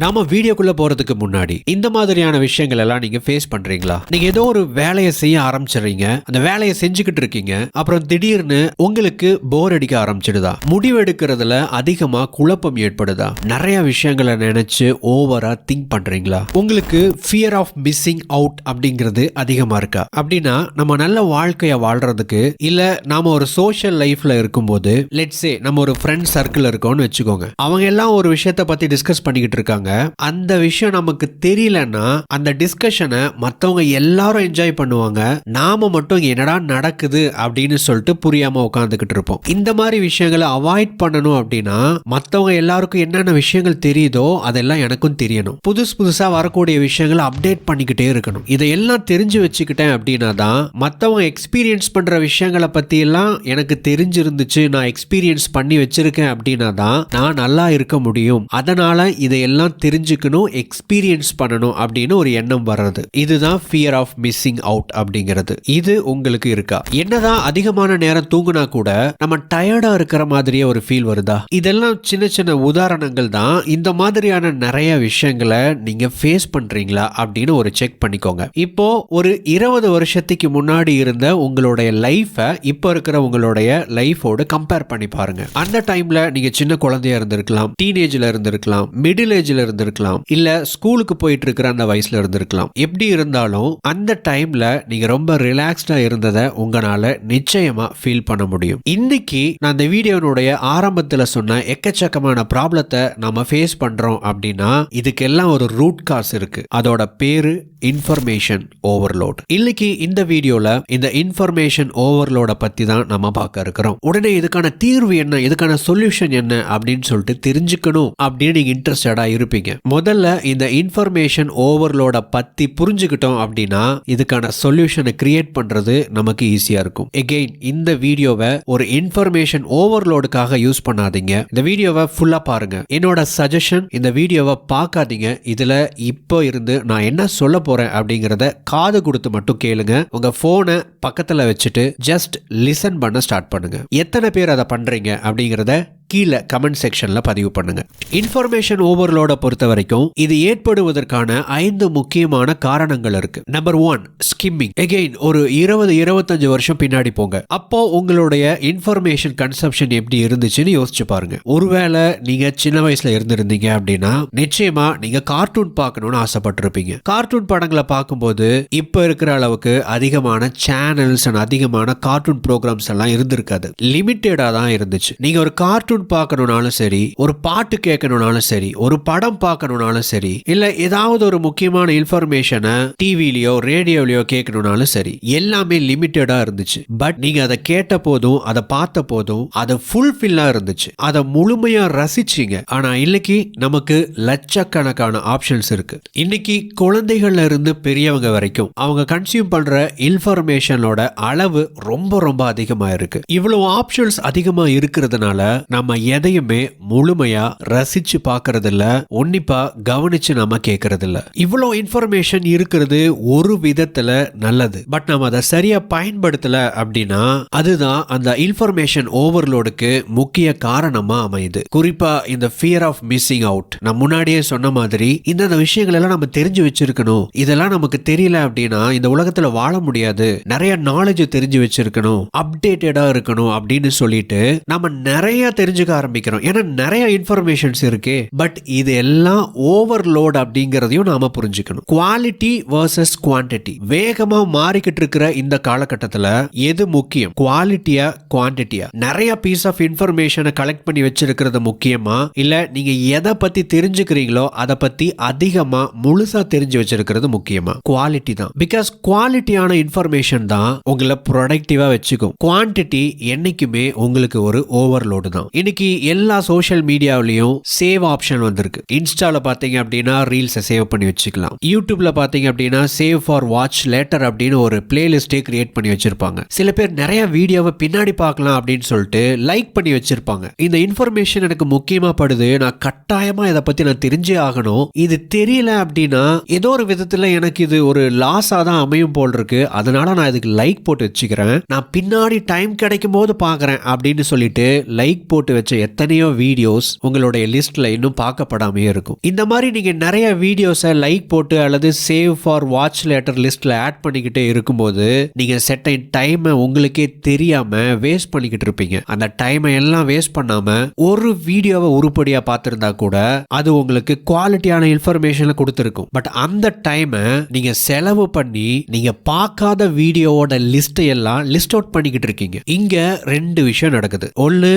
நாம வீடியோக்குள்ள போறதுக்கு முன்னாடி இந்த மாதிரியான விஷயங்கள் எல்லாம் நீங்க ஃபேஸ் பண்றீங்களா? நீங்க ஏதோ ஒரு வேலையை செய்ய ஆரம்பிச்சிடுறீங்க அந்த வேலையை செஞ்சுக்கிட்டு இருக்கீங்க அப்புறம் திடீர்னு உங்களுக்கு போர் அடிக்க ஆரம்பிச்சிடுதா? முடிவெடுக்கிறதுல அதிகமா குழப்பம் ஏற்படுதா? நிறைய விஷயங்களை நினைச்சு ஓவரா திங்க் பண்றீங்களா? உங்களுக்கு ஃபியர் ஆஃப் மிஸ்ஸிங் அவுட் அப்படிங்கிறது அதிகமா இருக்கா? அப்படின்னா நம்ம நல்ல வாழ்க்கைய வாழ்றதுக்கு இல்ல நாம ஒரு சோஷியல் லைஃப்ல இருக்கும்போது லெட்ஸே நம்ம ஒரு ஃப்ரெண்ட் சர்க்கிள் இருக்கோம்னு வச்சுக்கோங்க. அவங்க எல்லாம் ஒரு விஷயத்தை பத்தி டிஸ்கஸ் பண்ணிக்கிட்டு இருக்காங்க. அந்த விஷயம் நமக்கு தெரியலன்னா அந்த டிஸ்கஷனை மற்றவங்க எல்லாரும் என்ஜாய் பண்ணுவாங்க. நாம மட்டும் என்னடா நடக்குது அப்படின்னு சொல்லிட்டு புரியாம உட்காந்துக்கிட்டு இருப்போம். இந்த மாதிரி விஷயங்களை அவாய்ட் பண்ணணும் அப்படின்னா மற்றவங்க எல்லாருக்கும் என்னென்ன விஷயங்கள் தெரியுதோ அதெல்லாம் எனக்கும் தெரியணும். புதுசு புதுசா வரக்கூடிய விஷயங்களை அப்டேட் பண்ணிக்கிட்டே இருக்கணும். இதையெல்லாம் தெரிஞ்சு வச்சுக்கிட்டேன் அப்படின்னா தான் மற்றவங்க எக்ஸ்பீரியன்ஸ் பண்ற விஷயங்களை பத்தி எல்லாம் எனக்கு தெரிஞ்சிருந்துச்சு நான் எக்ஸ்பீரியன்ஸ் பண்ணி வச்சிருக்கேன் அப்படின்னா தான் நான் நல்லா இருக்க முடியும். அதனால இதையெல்லாம் தெரிஞ்சுக்கணும் எக்ஸ்பீரியன்ஸ் பண்ணணும் அப்படின்னு ஒரு எண்ணம் வர்றது. இதுதான் ஃபியர் ஆஃப் மிஸ்ஸிங் அவுட் அப்படிங்கிறது. இது உங்களுக்கு இருக்கா? என்னதான் அதிகமான நேரம் தூங்குனா கூட நம்ம டயர்டா இருக்கிற மாதிரியே ஒரு ஃபீல் வருதா? இதெல்லாம் சின்ன சின்ன உதாரணங்கள் தான். இந்த மாதிரியான நிறைய விஷயங்களை நீங்க ஃபேஸ் பண்றீங்களா அப்படின்னு ஒரு செக் பண்ணிக்கோங்க. இப்போ ஒரு இருபது வருஷத்துக்கு முன்னாடி இருந்த உங்களுடைய லைஃபை இப்போ இருக்கிற உங்களுடைய லைஃபோடு கம்பேர் பண்ணி பாருங்க. அந்த டைம்ல நீங்க சின்ன குழந்தையா இருந்திருக்கலாம் டீனேஜ்ல இருந்திருக்கலாம் மிடில் ஏஜ்ல இருந்திருக்கலாம். இல்ல ஸ்கூலுக்கு போயிட்டு இருக்கிற அந்த வயசுல இருந்திருக்கலாம். எப்படி இருந்தாலும் அந்த டைம்ல நீங்க ரொம்ப ரிலாக்ஸ்டா இருந்ததை உங்களால நிச்சயமா ஃபீல் பண்ண முடியும். இன்னைக்கு நான் அந்த வீடியோனுடைய ஆரம்பத்துல சொன்ன எக்கச்சக்கமான ப்ராப்ளத்தை நம்ம ஃபேஸ் பண்றோம் அப்படின்னா இதுக்கெல்லாம் ஒரு ரூட் காஸ் இருக்கு. அதோட பேரு இன்ஃபர்மேஷன் ஓவர்லோட் இன்னைக்கு இந்த வீடியோல இந்த இன்ஃபர்மேஷன் ஓவர்லோட பத்தி தான் நம்ம பார்க்க இருக்கிறோம். உடனே இதுக்கான தீர்வு என்ன? இதுக்கான சொல்யூஷன் என்ன? அப்படின்னு சொல்லிட்டு தெரிஞ்சுக்கணும் அப்படின்னு நீங்க இன்ட்ரெஸ்டடா இருப்பீங்க. முதல்ல இந்த இன்ஃபர்மேஷன் ஓவர்லோட பத்தி புரிஞ்சுக்கிட்டோம் அப்படின்னா இதுக்கான சொல்யூஷனை கிரியேட் பண்றது நமக்கு ஈஸியா இருக்கும். எகெயின் இந்த வீடியோவை ஒரு இன்ஃபர்மேஷன் ஓவர்லோடுக்காக யூஸ் பண்ணாதீங்க. இந்த வீடியோவை ஃபுல்லா பாருங்க. என்னோட சஜஷன் இந்த வீடியோவை பார்க்காதீங்க. இதுல இப்போ இருந்து நான் என்ன சொல்ல போறேன் அப்படிங்கிறத காது கொடுத்து மட்டும் கேளுங்க. உங்க ஃபோனை பக்கத்தில் வச்சுட்டு ஜஸ்ட் லிசன் பண்ண ஸ்டார்ட் பண்ணுங்க. எத்தனை பேர் அதை பண்ணுறீங்க அப்படிங்கிறத கீழே கமெண்ட் செக்ஷனில் பதிவு பண்ணுங்க. இன்ஃபர்மேஷன் ஓவர்லோட பொறுத்த வரைக்கும் இது ஏற்படுவதற்கான ஐந்து முக்கியமான காரணங்கள் இருக்கு. நம்பர் ஒன் ஸ்கிம்மிங் எகெயின் ஒரு இருபது இருபத்தஞ்சு வருஷம் பின்னாடி போங்க. அப்போ உங்களுடைய இன்ஃபர்மேஷன் கன்சப்ஷன் எப்படி இருந்துச்சுன்னு யோசிச்சு பாருங்க. ஒருவேளை நீங்க சின்ன வயசுல இருந்திருந்தீங்க அப்படின்னா நிச்சயமா நீங்க கார்ட்டூன் பார்க்கணும்னு ஆசைப்பட்டிருப்பீங்க. கார்ட்டூன் படங்களை பார்க்கும்போது இப்போ இருக்கிற அளவுக்கு அதிகமான சேனல்ஸ் அண்ட் அதிகமான கார்ட்டூன் ப்ரோக்ராம்ஸ் எல்லாம் இருந்திருக்காது. லிமிட்டடாக தான் இருந்துச்சு. நீங்க ஒரு கார்ட்டூன் பார்க்கணும்னாலும் சரி ஒரு பாட்டு கேட்கணும்னாலும் சரி ஒரு படம் பார்க்கணும்னாலும் சரி இல்ல ஏதாவது ஒரு முக்கியமான இன்ஃபர்மேஷனை டிவிலயோ ரேடியோலயோ கேட்கணும்னாலும் சரி எல்லாமே லிமிட்டடா இருந்துச்சு. பட் நீங்க அதை கேட்ட போதும் அதை பார்த்த போதும் அது ஃபுல்ஃபில்லா இருந்துச்சு. அதை முழுமையா ரசிச்சீங்க. ஆனா இன்னைக்கு நமக்கு லட்சக்கணக்கான ஆப்ஷன்ஸ் இருக்கு. இன்னைக்கு குழந்தைகள்ல இருந்து பெரியவங்க வரைக்கும் அவங்க கன்சியூம் பண்ற இன்ஃபர்மேஷனோட அளவு ரொம்ப ரொம்ப அதிகமா இருக்கு. இவ்வளவு ஆப்ஷன்ஸ் அதிகமா இருக்கிறதுனால நம்ம எதையுமே முழுமையா ரசிச்சு பார்க்கறது இல்ல உன்னிப்பா கவனிச்சு நாம கேட்கறது இல்ல இவ்வளோ இன்ஃபர்மேஷன் இருக்கிறது ஒரு விதத்துல நல்லது. பட் நம்ம அதை சரியா பயன்படுத்தல அப்படின்னா அதுதான் அந்த இன்ஃபர்மேஷன் ஓவர்லோடுக்கு முக்கிய காரணமா அமையுது. குறிப்பா இந்த ஃபியர் ஆஃப் மிஸ்ஸிங் அவுட் நான் முன்னாடியே சொன்ன மாதிரி இந்த விஷயங்கள் எல்லாம் நம்ம தெரிஞ்சு வச்சிருக்கணும். இதெல்லாம் நமக்கு தெரியல அப்படின்னா இந்த உலகத்துல வாழ முடியாது. நிறைய நாலேஜ் தெரிஞ்சு வச்சிருக்கணும். அப்டேட்டடா இருக்கணும் அப்படின்னு சொல்லிட்டு நம்ம நிறைய தெரிஞ்சுக்க ஆரம்பிக்கிறோம். ஏன்னா நிறைய இன்ஃபர்மேஷன்ஸ் இருக்கு. பட் இது எல்லாம் ஓவர்லோட் அப்படிங்கிறதையும் நாம புரிஞ்சுக்கணும். குவாலிட்டி வர்சஸ் குவான்டிட்டி வேகமா மாறிக்கிட்டு இருக்கிற இந்த காலகட்டத்தில் எது முக்கியம்? குவாலிட்டியா குவான்டிட்டியா நிறைய பீஸ் ஆஃப் இன்ஃபர்மேஷனை கலெக்ட் பண்ணி வச்சிருக்கிறது முக்கியமா? இல்ல நீங்க எதை பத்தி தெரிஞ்சுக்கிறீங்களோ அதை பத்தி அதிகமா முழுசா தெரிஞ்சு வச்சிருக்கிறது முக்கியமா? குவாலிட்டி தான். பிகாஸ் குவாலிட்டியான இன்ஃபர்மேஷன் தான் உங்களை ப்ரொடக்டிவா வச்சுக்கும். குவான்டிட்டி என்னைக்குமே உங்களுக்கு ஒரு ஓவர்லோடு தான். இன்னைக்கு எல்லா சோஷியல் மீடியாவிலையும் சேவ் ஆப்ஷன் வந்திருக்கு. இன்ஸ்டால பாத்தீங்க அப்படின்னா ரீல்ஸை சேவ் பண்ணி வச்சுக்கலாம். யூடியூப்ல பாத்தீங்க அப்படின்னா சேவ் ஃபார் வாட்ச் லேட்டர் அப்படின்னு ஒரு பிளேலிஸ்டே கிரியேட் பண்ணி வச்சிருப்பாங்க. சில பேர் நிறைய வீடியோவை பின்னாடி பார்க்கலாம் அப்படின்னு சொல்லிட்டு லைக் பண்ணி வச்சிருப்பாங்க. இந்த இன்ஃபர்மேஷன் எனக்கு முக்கியமா படுது. நான் கட்டாயமா இதை பத்தி நான் தெரிஞ்சே ஆகணும். இது தெரியல அப்படின்னா ஏதோ ஒரு விதத்துல எனக்கு இது ஒரு லாஸா தான் அமையும் போல் இருக்கு. அதனால நான் இதுக்கு லைக் போட்டு வச்சுக்கிறேன். நான் பின்னாடி டைம் கிடைக்கும் போது பாக்குறேன் அப்படின்னு சொல்லிட்டு லைக் போட்டு வச்ச எத்தனையோ வீடியோஸ் உங்களுடைய லிஸ்ட்ல இன்னும் பார்க்கப்படாமே இருக்கும். இந்த மாதிரி நீங்க நிறைய வீடியோஸை லைக் போட்டு அல்லது சேவ் ஃபார் வாட்ச் லேட்டர் லிஸ்ட்ல ஆட் பண்ணிக்கிட்டே இருக்கும்போது நீங்க செட்டைன் டைமை உங்களுக்கே தெரியாம வேஸ்ட் பண்ணிக்கிட்டு இருப்பீங்க. அந்த டைமை எல்லாம் வேஸ்ட் பண்ணாம ஒரு வீடியோவை உருப்படியா பார்த்திருந்தா கூட அது உங்களுக்கு குவாலிட்டியான இன்ஃபர்மேஷனை கொடுத்துருக்கும். பட் அந்த டைமை நீங்க செலவு பண்ணி நீங்க பார்க்காத வீடியோவோட லிஸ்ட்டை எல்லாம் லிஸ்ட் அவுட் பண்ணிக்கிட்டு இருக்கீங்க. இங்க ரெண்டு விஷயம் நடக்குது. ஒன்னு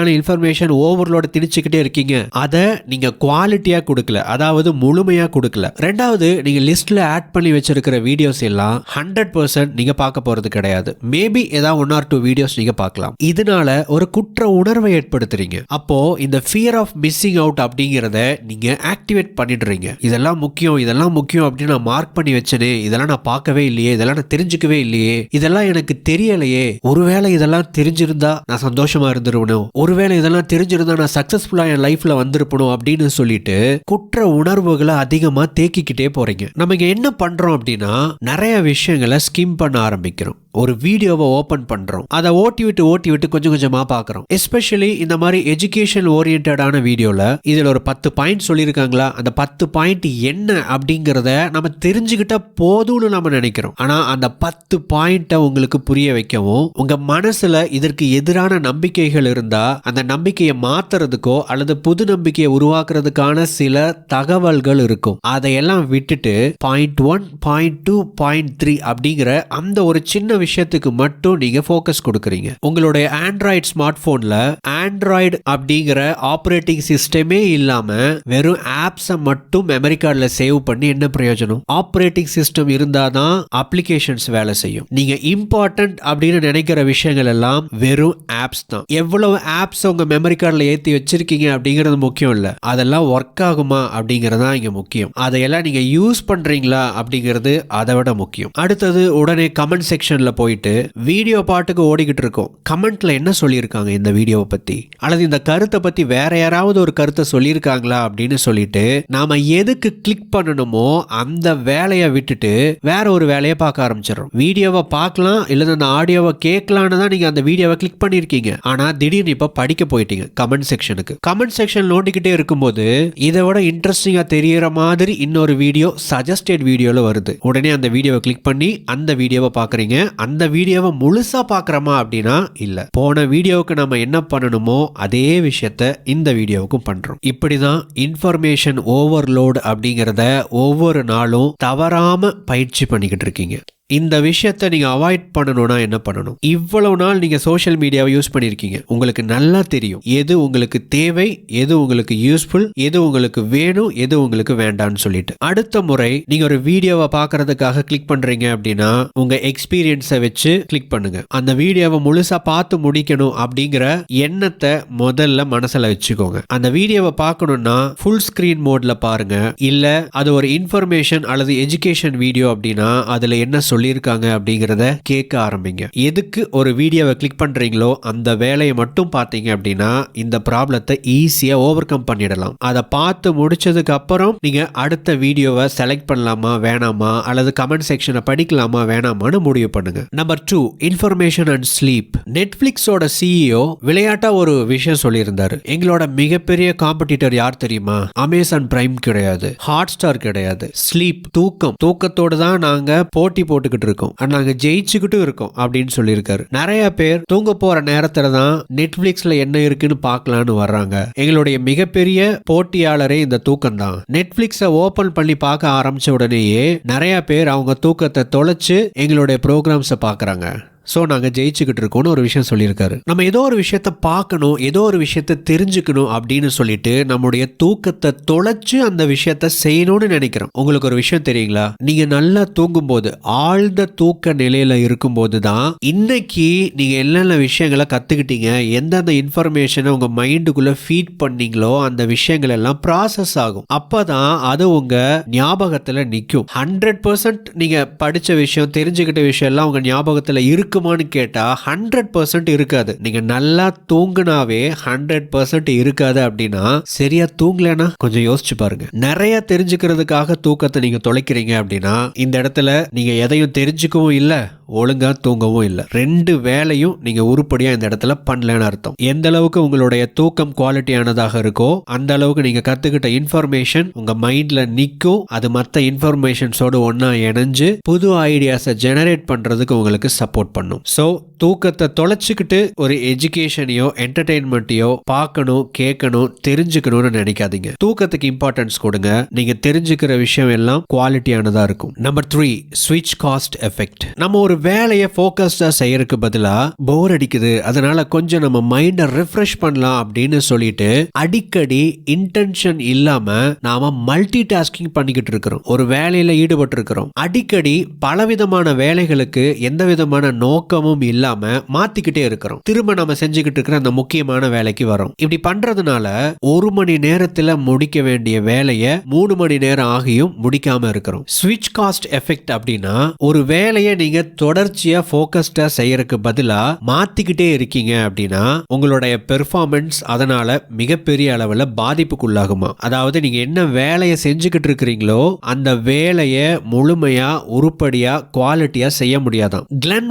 மாதிரியான இன்ஃபர்மேஷன் ஓவர்லோட திணிச்சுக்கிட்டே இருக்கீங்க. அதை நீங்க குவாலிட்டியா கொடுக்கல. அதாவது முழுமையா கொடுக்கல. ரெண்டாவது நீங்க லிஸ்ட்ல ஆட் பண்ணி வச்சிருக்கிற வீடியோஸ் எல்லாம் ஹண்ட்ரட் பர்சன்ட் நீங்க பார்க்க போறது கிடையாது. மேபி ஏதாவது ஒன் ஆர் டூ வீடியோஸ் நீங்க பார்க்கலாம். இதனால ஒரு குற்ற உணர்வை ஏற்படுத்துறீங்க. அப்போ இந்த ஃபியர் ஆஃப் மிஸ்ஸிங் அவுட் அப்படிங்கிறத நீங்க ஆக்டிவேட் பண்ணிடுறீங்க. இதெல்லாம் முக்கியம் இதெல்லாம் முக்கியம் அப்படின்னு நான் மார்க் பண்ணி வச்சனே இதெல்லாம் நான் பார்க்கவே இல்லையே இதெல்லாம் நான் தெரிஞ்சுக்கவே இல்லையே இதெல்லாம் எனக்கு தெரியலையே. ஒருவேளை இதெல்லாம் தெரிஞ்சிருந்தா நான் சந்தோஷமா இருந்துருவனும் ஒருவேளை இதெல்லாம் தெரிஞ்சிருந்தா நான் சக்சஸ்ஃபுல்லா என் லைஃப்ல வந்திருப்பணும் அப்படின்னு சொல்லிட்டு குற்ற உணர்வுகளை அதிகமா தேக்கிக்கிட்டே போறீங்க. நம்ம இங்கே என்ன பண்றோம் அப்படின்னா நிறைய விஷயங்களை ஸ்கிம் பண்ண ஆரம்பிக்கிறோம். ஒரு வீடியோவை ஓப்பன் பண்றோம். அதை ஓட்டி விட்டு ஓட்டி விட்டு கொஞ்சம் கொஞ்சமா பார்க்குறோம். எஸ்பெஷலி இந்த மாதிரி எஜுகேஷன் ஓரியன்டான வீடியோல இதுல ஒரு பத்து பாயிண்ட் சொல்லியிருக்காங்களா? அந்த பத்து பாயிண்ட் என்ன அப்படிங்கிறத நம்ம தெரிஞ்சுக்கிட்டா போதும்னு நம்ம நினைக்கிறோம். ஆனா அந்த பத்து பாயிண்ட்டை உங்களுக்கு புரிய வைக்கவும் உங்க மனசுல இதற்கு எதிரான நம்பிக்கைகள் இருந்தா அந்த நம்பிக்கையை மாத்துறதுக்கோ அல்லது புது நம்பிக்கையை உருவாக்குறதுக்கான சில தகவல்கள் இருக்கும். அதையெல்லாம் விட்டுட்டு point one point two point three அப்படிங்கிற அந்த ஒரு சின்ன விஷயத்துக்கு மட்டும் நீங்க ஃபோக்கஸ் கொடுக்குறீங்க. உங்களுடைய ஆண்ட்ராய்டு ஸ்மார்ட் போன்ல ஆண்ட்ராய்டு அப்படிங்கிற ஆப்ரேட்டிங் சிஸ்டமே இல்லாம வெறும் ஆப்ஸை மட்டும் மெமரி கார்டில் சேவ் பண்ணி என்ன பிரயோஜனம்? ஆப்ரேட்டிங் சிஸ்டம் இருந்தாதான் அப்ளிகேஷன்ஸ் வேலை செய்யும். நீங்க இம்பார்ட்டன்ட் அப்படின்னு நினைக்கிற விஷயங்கள் எல்லாம் வெறும் ஆப்ஸ் தான். எவ்வளவு ஆப்ஸ் உங்கள் மெமரி கார்டில் ஏற்றி வச்சுருக்கீங்க அப்படிங்கிறது முக்கியம் இல்லை. அதெல்லாம் ஒர்க் ஆகுமா அப்படிங்கிறது தான் இங்கே முக்கியம். அதையெல்லாம் நீங்கள் யூஸ் பண்ணுறீங்களா அப்படிங்கிறது அதை விட முக்கியம். அடுத்தது உடனே கமெண்ட் செக்ஷனில் போயிட்டு வீடியோ பாட்டுக்கு ஓடிக்கிட்டு இருக்கோம். கமெண்ட்டில் என்ன சொல்லியிருக்காங்க இந்த வீடியோவை பற்றி அல்லது இந்த கருத்தை பற்றி வேற யாராவது ஒரு கருத்தை சொல்லியிருக்காங்களா அப்படின்னு சொல்லிட்டு நாம் எதுக்கு கிளிக் பண்ணணுமோ அந்த வேலையை விட்டுட்டு வேற ஒரு வேலையை பார்க்க ஆரம்பிச்சிடறோம். வீடியோவை பார்க்கலாம் இல்லை அந்த ஆடியோவை கேட்கலான்னு தான் நீங்கள் அந்த வீடியோவை கிளிக் பண்ணியிருக்கீங்க. ஆனால் திடீர்னு இப்போ படிக்க போயிட்டீங்க கமெண்ட் செக்ஷனுக்கு கமெண்ட் செக்ஷன் நோண்டிக்கிட்டே இருக்கும்போது இதை விட இன்ட்ரெஸ்டிங்காக தெரியற மாதிரி இன்னொரு வீடியோ சஜஸ்டட் வீடியோவில் வருது. உடனே அந்த வீடியோவை கிளிக் பண்ணி அந்த வீடியோவை பார்க்குறீங்க. அந்த வீடியோவை முழுசாக பார்க்குறோமா அப்படின்னா இல்லை. போன வீடியோவுக்கு நம்ம என்ன பண்ணணுமோ அதே விஷயத்த இந்த வீடியோவுக்கும் பண்ணுறோம் இப்படி தான் இன்ஃபர்மேஷன் ஓவர்லோட் அப்படிங்கிறத ஒவ்வொரு நாளும் தவறாமல் பயிற்சி பண்ணிக்கிட்டு இருக்கீங்க. இந்த விஷயத்தை நீங்கள் அவாய்ட் பண்ணணும்னா என்ன பண்ணணும்? இவ்வளவு நாள் நீங்கள் சோஷியல் மீடியாவை யூஸ் பண்ணியிருக்கீங்க. உங்களுக்கு நல்லா தெரியும். எது உங்களுக்கு தேவை எது உங்களுக்கு யூஸ்ஃபுல் எது உங்களுக்கு வேணும் எது உங்களுக்கு வேண்டாம்னு சொல்லிட்டு. அடுத்த முறை நீங்கள் ஒரு வீடியோவை பார்க்கறதுக்காக கிளிக் பண்ணுறீங்க அப்படின்னா உங்கள் எக்ஸ்பீரியன்ஸை வச்சு கிளிக் பண்ணுங்க. அந்த வீடியோவை முழுசாக பார்த்து முடிக்கணும் அப்படிங்கிற எண்ணத்தை முதல்ல மனசில் வச்சுக்கோங்க. அந்த வீடியோவை பார்க்கணும்னா ஃபுல் ஸ்க்ரீன் மோடில் பாருங்க. இல்லை அது ஒரு இன்ஃபர்மேஷன் அல்லது எஜுகேஷன் வீடியோ அப்படின்னா அதில் என்ன சொல்லியிருக்காங்க அப்படிங்கிறத கேட்க ஆரம்பிங்க. எதுக்கு ஒரு வீடியோவை கிளிக் பண்றீங்களோ அந்த வேலையை மட்டும் பார்த்தீங்க அப்படின்னா இந்த ப்ராப்ளத்தை ஈஸியா ஓவர் கம் பண்ணிடலாம். அதை பார்த்து முடிச்சதுக்கு அப்புறம் நீங்க அடுத்த வீடியோவை செலக்ட் பண்ணலாமா வேணாமா அல்லது கமெண்ட் செக்ஷனை படிக்கலாமா வேணாமான்னு முடிவு பண்ணுங்க. Number two information and sleep நெட்ஃபிளிக்ஸோட CEO விளையாட்டா ஒரு விஷயம் சொல்லியிருந்தாரு. எங்களோட மிகப்பெரிய காம்படிட்டர் யார் தெரியுமா? அமேசான் பிரைம் கிடையாது. ஹாட் ஸ்டார் கிடையாது. ஸ்லீப் தூக்கம். தூக்கத்தோடு தான் நாங்க போட்டி போட்டு போட்டுக்கிட்டு இருக்கோம். ஆனா நாங்க ஜெயிச்சுக்கிட்டும் இருக்கோம் அப்படின்னு சொல்லியிருக்காரு. நிறைய பேர் தூங்க போற நேரத்துல தான் நெட்ஃபிளிக்ஸ்ல என்ன இருக்குன்னு பார்க்கலான்னு வர்றாங்க. எங்களுடைய மிகப்பெரிய போட்டியாளரே இந்த தூக்கம் தான். நெட்ஃபிளிக்ஸை ஓபன் பண்ணி பார்க்க ஆரம்பிச்ச உடனேயே நிறைய பேர் அவங்க தூக்கத்தை தொலைச்சு எங்களுடைய ப்ரோக்ராம்ஸை பார்க்குறாங்க. ஸோ நாங்கள் ஜெயிச்சுக்கிட்டு இருக்கோம்னு ஒரு விஷயம் சொல்லியிருக்காரு. நம்ம ஏதோ ஒரு விஷயத்த பார்க்கணும் ஏதோ ஒரு விஷயத்த தெரிஞ்சுக்கணும் அப்படின்னு சொல்லிட்டு நம்முடைய தூக்கத்தை தொலைச்சு அந்த விஷயத்த செய்யணும்னு நினைக்கிறோம். உங்களுக்கு ஒரு விஷயம் தெரியுங்களா? நீங்க நல்லா தூங்கும்போது ஆழ்ந்த தூக்க நிலையில இருக்கும்போது தான் இன்னைக்கு நீங்க என்னென்ன விஷயங்களை கத்துக்கிட்டீங்க எந்தெந்த இன்ஃபர்மேஷனை உங்க மைண்டுக்குள்ள ஃபீட் பண்ணீங்களோ அந்த விஷயங்கள் எல்லாம் ப்ராசஸ் ஆகும். அப்பதான் அது உங்க ஞாபகத்துல நிற்கும் ஹண்ட்ரட் பர்சன்ட் நீங்க படிச்ச விஷயம் தெரிஞ்சுக்கிட்ட விஷயம் எல்லாம் உங்க ஞாபகத்துல இருக்குமான்னு கேட்டால் ஹண்ட்ரட் பர்சன்ட் இருக்காது. நீங்கள் நல்லா தூங்குனாவே ஹண்ட்ரட் பர்சன்ட் இருக்காது அப்படின்னா சரியா தூங்கலைன்னா கொஞ்சம் யோசிச்சு பாருங்க. நிறைய தெரிஞ்சுக்கிறதுக்காக தூக்கத்தை நீங்கள் தொலைக்கிறீங்க அப்படின்னா இந்த இடத்துல நீங்கள் எதையும் தெரிஞ்சுக்கவும் இல்லை ஒழுங்காக தூங்கவும் இல்லை. ரெண்டு வேலையும் நீங்கள் உருப்படியாக இந்த இடத்துல பண்ணலன்னு அர்த்தம். எந்த அளவுக்கு உங்களுடைய தூக்கம் குவாலிட்டியானதாக இருக்கோ அந்த அளவுக்கு நீங்கள் கற்றுக்கிட்ட இன்ஃபர்மேஷன் உங்கள் மைண்டில் நிற்கும் அது மற்ற இன்ஃபர்மேஷன்ஸோடு ஒன்றா இணைஞ்சு புது ஐடியாஸை ஜெனரேட் பண்ணுறதுக்கு உங்களுக்கு சப்போர்ட் பண்ணும். ஸோ தூக்கத்தை தொலைச்சிக்கிட்டு ஒரு எஜுகேஷனையோ என்டர்டெயின்மெண்ட்டையோ பார்க்கணும் கேட்கணும் தெரிஞ்சுக்கணும்னு நினைக்காதீங்க. தூக்கத்துக்கு இம்பார்ட்டன்ஸ் கொடுங்க. நீங்க தெரிஞ்சுக்கிற விஷயம் எல்லாம் குவாலிட்டியானதா இருக்கும். நம்பர் த்ரீ ஸ்விட்ச் காஸ்ட் எஃபெக்ட் நம்ம ஒரு வேலையை ஃபோக்கஸ்டா செய்யறதுக்கு பதிலா போர் அடிக்குது. அதனால கொஞ்சம் நம்ம மைண்டை ரிஃப்ரெஷ் பண்ணலாம் அப்படின்னு சொல்லிட்டு அடிக்கடி இன்டென்ஷன் இல்லாம நாம மல்டி டாஸ்கிங் பண்ணிக்கிட்டு இருக்கிறோம். ஒரு வேலையில ஈடுபட்டு இருக்கிறோம் அடிக்கடி பலவிதமான வேலைகளுக்கு எந்த விதமான நோக்கமும் இல்லாம மாத்திக்கிட்டே இருக்கிறோம். திரும்ப நம்ம செஞ்சுக்கிட்டு இருக்கிற அந்த முக்கியமான வேலைக்கு வரோம். இப்படி பண்றதுனால ஒரு மணி நேரத்துல முடிக்க வேண்டிய வேலையை மூணு மணி நேரம் ஆகியும் முடிக்காம இருக்கிறோம். ஸ்விட்ச் காஸ்ட் எஃபெக்ட் அப்படின்னா ஒரு வேலையை நீங்க தொடர்ச்சியா போக்கஸ்டா செய்யறதுக்கு பதிலா மாத்திக்கிட்டே இருக்கீங்க அப்படின்னா உங்களுடைய பெர்ஃபார்மன்ஸ் அதனால மிகப்பெரிய அளவுல பாதிப்புக்குள்ளாகுமா? அதாவது நீங்க என்ன வேலையை செஞ்சுக்கிட்டு இருக்கிறீங்களோ அந்த வேலையை முழுமையா உருப்படியா குவாலிட்டியா செய்ய முடியாதாம்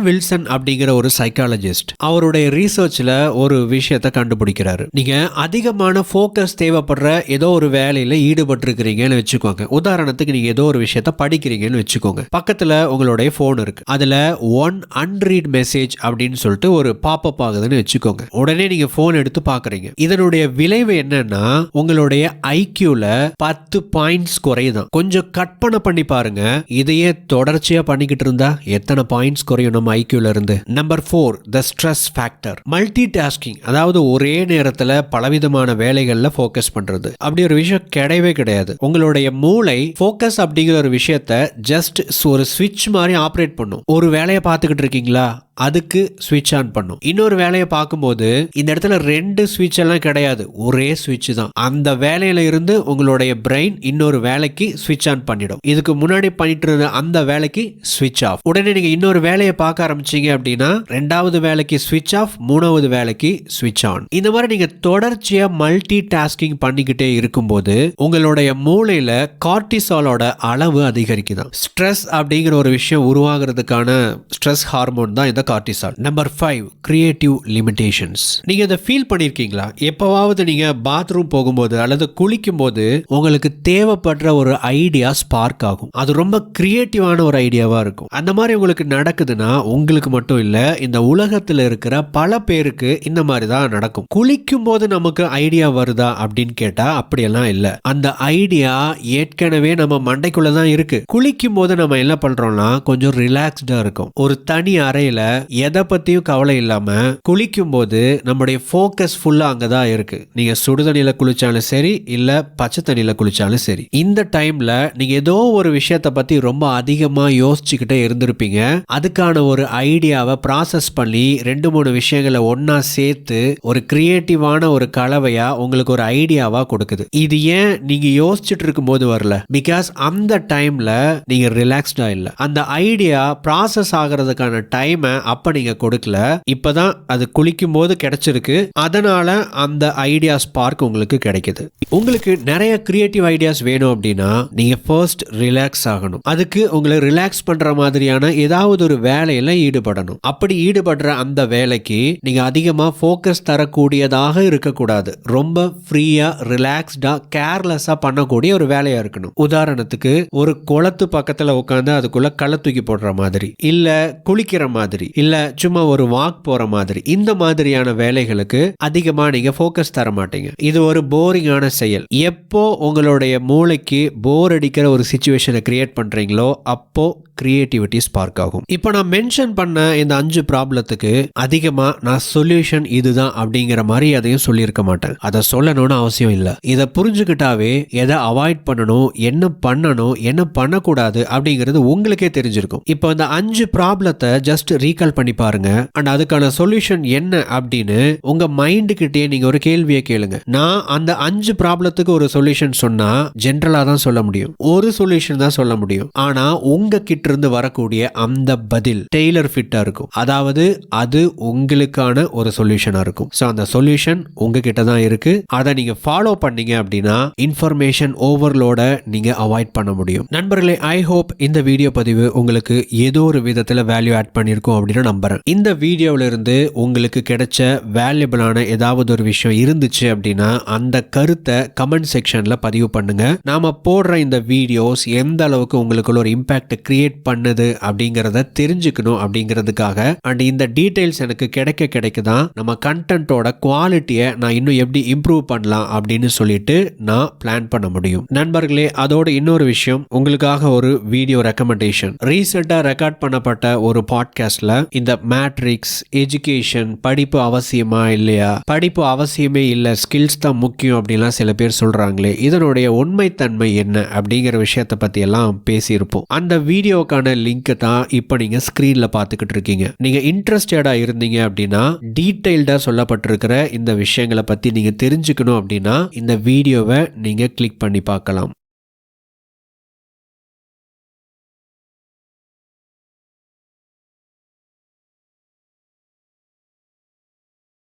வில்ஸ் வில்சன் அப்படிங்கிற ஒரு சைக்காலஜிஸ்ட் அவருடைய ரீசர்ச்ல ஒரு விஷயத்தை கண்டுபிடிக்கிறாரு. நீங்க அதிகமான ஃபோக்கஸ் தேவைப்படுற ஏதோ ஒரு வேலையில ஈடுபட்டு இருக்கிறீங்கன்னு வச்சுக்கோங்க. உதாரணத்துக்கு நீங்க ஏதோ ஒரு விஷயத்த படிக்கிறீங்கன்னு வச்சுக்கோங்க. பக்கத்துல உங்களுடைய போன் இருக்கு. அதுல ஒன் அன்ரீட் மெசேஜ் அப்படின்னு சொல்லிட்டு ஒரு பாப்பப் ஆகுதுன்னு வச்சுக்கோங்க. உடனே நீங்க போன் எடுத்து பாக்குறீங்க. இதனுடைய விளைவு என்னன்னா உங்களுடைய ஐக்கியூல பத்து பாயிண்ட்ஸ் குறையுதான். கொஞ்சம் கற்பனை பண்ணி பாருங்க. இதையே தொடர்ச்சியா பண்ணிக்கிட்டு இருந்தா எத்தனை பாயிண்ட்ஸ் குறையும் நம்ம ஐக்கியூ இருந்து. Number four the stress factor multitasking அதாவது ஒரே நேரத்துல பலவிதமான வேலைகள்ல ஃபோக்கஸ் பண்றது. அப்படி ஒரு விஷயம் கிடையவே கிடையாது. உங்களுடைய மூளை ஃபோக்கஸ் அப்படிங்கிற ஒரு விஷயத்த ஜஸ்ட் ஒரு சுவிட்ச் மாதிரி ஆப்ரேட் பண்ணும். ஒரு வேலையை பார்த்துக்கிட்டு இருக்கீங்களா? அதுக்கு சுவிட்ச் ஆன் பண்ணும். இன்னொரு வேலையை பார்க்கும்போது இந்த இடத்துல ரெண்டு ஸ்விட்ச் எல்லாம் கிடையாது. ஒரே சுவிட்ச் தான். அந்த வேலையில இருந்து உங்களுடைய பிரெயின் இன்னொரு வேலைக்கு சுவிட்ச் ஆன் பண்ணிடும். இதுக்கு முன்னாடி பண்ணிட்டு இருந்த அந்த வேலைக்கு ஸ்விட்ச் ஆஃப் உடனே நீங்க இன்னொரு வேலையை பார்க்க ஆரம்பிச்சீங்க அப்படின்னா ரெண்டாவது வேலைக்கு சுவிட்ச் ஆஃப் மூணாவது வேலைக்கு ஸ்விட்ச் ஆன் இந்த மாதிரி நீங்க தொடர்ச்சியா மல்டி டாஸ்கிங் பண்ணிக்கிட்டே இருக்கும்போது உங்களுடைய மூளையில கார்டிசாலோட அளவு அதிகரிக்குதான். ஸ்ட்ரெஸ் அப்படிங்கிற ஒரு விஷயம் உருவாகிறதுக்கான ஸ்ட்ரெஸ் ஹார்மோன் தான் இந்த cortisol number five creative limitations நீங்க இதை ஃபீல் பண்ணியிருக்கீங்களா? எப்பவாவது நீங்க பாத்ரூம் போகும்போது அல்லது குளிக்கும் போது உங்களுக்கு தேவைப்படுற ஒரு ஐடியா ஸ்பார்க் ஆகும். அது ரொம்ப கிரியேட்டிவான ஒரு ஐடியாவா இருக்கும். அந்த மாதிரி உங்களுக்கு நடக்குதுன்னா உங்களுக்கு மட்டும் இல்ல இந்த உலகத்துல இருக்கிற பல பேருக்கு இந்த மாதிரி தான் நடக்கும். குளிக்கும் போது நமக்கு ஐடியா வருதா அப்படின்னு கேட்டா அப்படியெல்லாம் இல்ல. அந்த ஐடியா ஏற்கனவே நம்ம மண்டைக்குள்ள தான் இருக்கு. குளிக்கும் போது நம்ம என்ன பண்றோம்னா கொஞ்சம் ரிலாக்ஸ்டா இருக்கும். ஒரு தனி அறையில எதை பற்றியும் கவலை இல்லாமல் குளிக்கும் போது நம்முடைய ஃபோக்கஸ் ஃபுல்லாக அங்கே தான் இருக்குது நீங்கள் சுடுதண்ணியில் குளித்தாலும் சரி இல்லை பச்சை தண்ணியில் குளித்தாலும் சரி. இந்த டைமில் நீங்கள் ஏதோ ஒரு விஷயத்தை பற்றி ரொம்ப அதிகமாக யோசிச்சுக்கிட்டே இருந்திருப்பீங்க. அதுக்கான ஒரு ஐடியாவை ப்ராசஸ் பண்ணி ரெண்டு மூணு விஷயங்களை ஒன்றா சேர்த்து ஒரு கிரியேட்டிவான ஒரு கலவையாக உங்களுக்கு ஒரு ஐடியாவாக கொடுக்குது. இது ஏன் நீங்கள் யோசிச்சுட்டு இருக்கும்போது வரல? பிகாஸ் அந்த டைமில் நீங்கள் ரிலாக்ஸ்டாக இல்லை. அந்த ஐடியா ப்ராசஸ் ஆகிறதுக்கான டைமை அப்ப நீங்க கொடுக்கல. இப்பதான் அது குளிக்கும் போது கிடைச்சிருக்கு. அதனால அந்த ஐடியா ஸ்பார்க் உங்களுக்கு கிடைக்குது. உங்களுக்கு நிறைய கிரியேட்டிவ் ஐடியாஸ் வேணும் அப்படின்னா நீங்க ஃபர்ஸ்ட் ரிலாக்ஸ் ஆகணும். அதுக்கு உங்களை ரிலாக்ஸ் பண்ற மாதிரியான ஏதாவது ஒரு வேலையில ஈடுபடணும். அப்படி ஈடுபடுற அந்த வேலைக்கு நீங்க அதிகமா ஃபோக்கஸ் தரக்கூடியதாக இருக்கக்கூடாது. ரொம்ப ஃப்ரீயா ரிலாக்ஸ்டா கேர்லெஸ்ஸா பண்ணக்கூடிய ஒரு வேலையா இருக்கணும். உதாரணத்துக்கு ஒரு குளத்து பக்கத்துல உட்காந்து அதுக்குள்ள களை தூக்கி போடுற மாதிரி இல்ல குளிக்கிற மாதிரி. இல்லை சும்மா ஒரு வாக் போகிற மாதிரி. இந்த மாதிரியான வேலைகளுக்கு அதிகமாக நீங்கள் ஃபோக்கஸ் தர மாட்டீங்க. இது ஒரு போரிங்கான செயல். எப்போ உங்களுடைய மூளைக்கு போர் அடிக்கிற ஒரு சுச்சுவேஷனை கிரியேட் பண்ணுறீங்களோ அப்போ கிரியேட்டிவிட்டி ஸ்பார்க் ஆகும். இப்போ நான் மென்ஷன் பண்ண இந்த அஞ்சு ப்ராப்ளத்துக்கு அதிகமாக நான் சொல்யூஷன் இதுதான் அப்படிங்கிற மாதிரி அதையும் சொல்லியிருக்க மாட்டேன். அதை சொல்லணும்னு அவசியம் இல்லை. இதை புரிஞ்சுக்கிட்டாவே எதை அவாய்ட் பண்ணணும் என்ன பண்ணணும் என்ன பண்ணக்கூடாது அப்படிங்கிறது உங்களுக்கே தெரிஞ்சிருக்கும். இப்போ இந்த அஞ்சு ப்ராப்ளத்தை ஜஸ்ட் ரீ ரீகால் பண்ணி பாருங்க. அண்ட் அதுக்கான சொல்யூஷன் என்ன அப்படின்னு உங்க மைண்டு கிட்டே நீங்க ஒரு கேள்வியை கேளுங்க. நான் அந்த அஞ்சு ப்ராப்ளத்துக்கு ஒரு சொல்யூஷன் சொன்னா ஜென்ரலா தான் சொல்ல முடியும். ஒரு சொல்யூஷன் தான் சொல்ல முடியும். ஆனா உங்க கிட்ட இருந்து வரக்கூடிய அந்த பதில் டெய்லர் ஃபிட்டா இருக்கும். அதாவது அது உங்களுக்கான ஒரு சொல்யூஷனா இருக்கும். ஸோ அந்த சொல்யூஷன் உங்ககிட்ட தான் இருக்கு. அதை நீங்க ஃபாலோ பண்ணீங்க அப்படின்னா இன்ஃபர்மேஷன் ஓவர்லோட நீங்க அவாய்ட் பண்ண முடியும். நண்பர்களே ஐ ஹோப் இந்த வீடியோ பதிவு உங்களுக்கு ஏதோ ஒரு விதத்துல வேல்யூ ஆட் பண்ணியிருக்கும் அப்படின்னு நம்புகிறேன் இந்த வீடியோவிலிருந்து உங்களுக்கு கிடைச்ச வேல்யூபிளான ஏதாவது ஒரு விஷயம் இருந்துச்சு அப்படின்னா அந்த கருத்தை கமெண்ட் செக்ஷனில் பதிவு பண்ணுங்க. நாம போடுற இந்த வீடியோஸ் எந்த அளவுக்கு உங்களுக்குள்ள ஒரு இம்பாக்ட் கிரியேட் பண்ணுது அப்படிங்கிறத தெரிஞ்சுக்கணும் அப்படிங்கிறதுக்காக. அண்ட் இந்த டீட்டெயில்ஸ் எனக்கு கிடைக்க கிடைக்க தான் நம்ம கண்டென்ட்டோட குவாலிட்டியை நான் இன்னும் எப்படி இம்ப்ரூவ் பண்ணலாம் அப்படின்னு சொல்லிட்டு நான் பிளான் பண்ண முடியும். நண்பர்களே அதோட இன்னொரு விஷயம் உங்களுக்காக ஒரு வீடியோ ரெக்கமெண்டேஷன் ரீசெண்டாக ரெக்கார்ட் பண்ணப்பட்ட ஒரு பாட்காஸ்ட்ல இந்த மேட்ரிக்ஸ் எஜுகேஷன் படிப்பு அவசியமா இல்லையா? படிப்பு அவசியமே இல்லை ஸ்கில்ஸ் தான் முக்கியம் அப்படின்லாம் சில பேர் சொல்றாங்களே. இதனுடைய உண்மைத்தன்மை என்ன அப்படிங்கிற விஷயத்தை பற்றியெல்லாம் எல்லாம் பேசியிருப்போம். அந்த வீடியோக்கான லிங்க் தான் இப்போ நீங்கள் ஸ்க்ரீனில் பார்த்துக்கிட்டு இருக்கீங்க. நீங்க இன்ட்ரெஸ்டடாக இருந்தீங்க அப்படின்னா டீட்டெயில்டாக சொல்லப்பட்டிருக்கிற இந்த விஷயங்களை பற்றி நீங்கள் தெரிஞ்சுக்கணும் அப்படின்னா இந்த வீடியோவை நீங்கள் கிளிக் பண்ணி பார்க்கலாம்.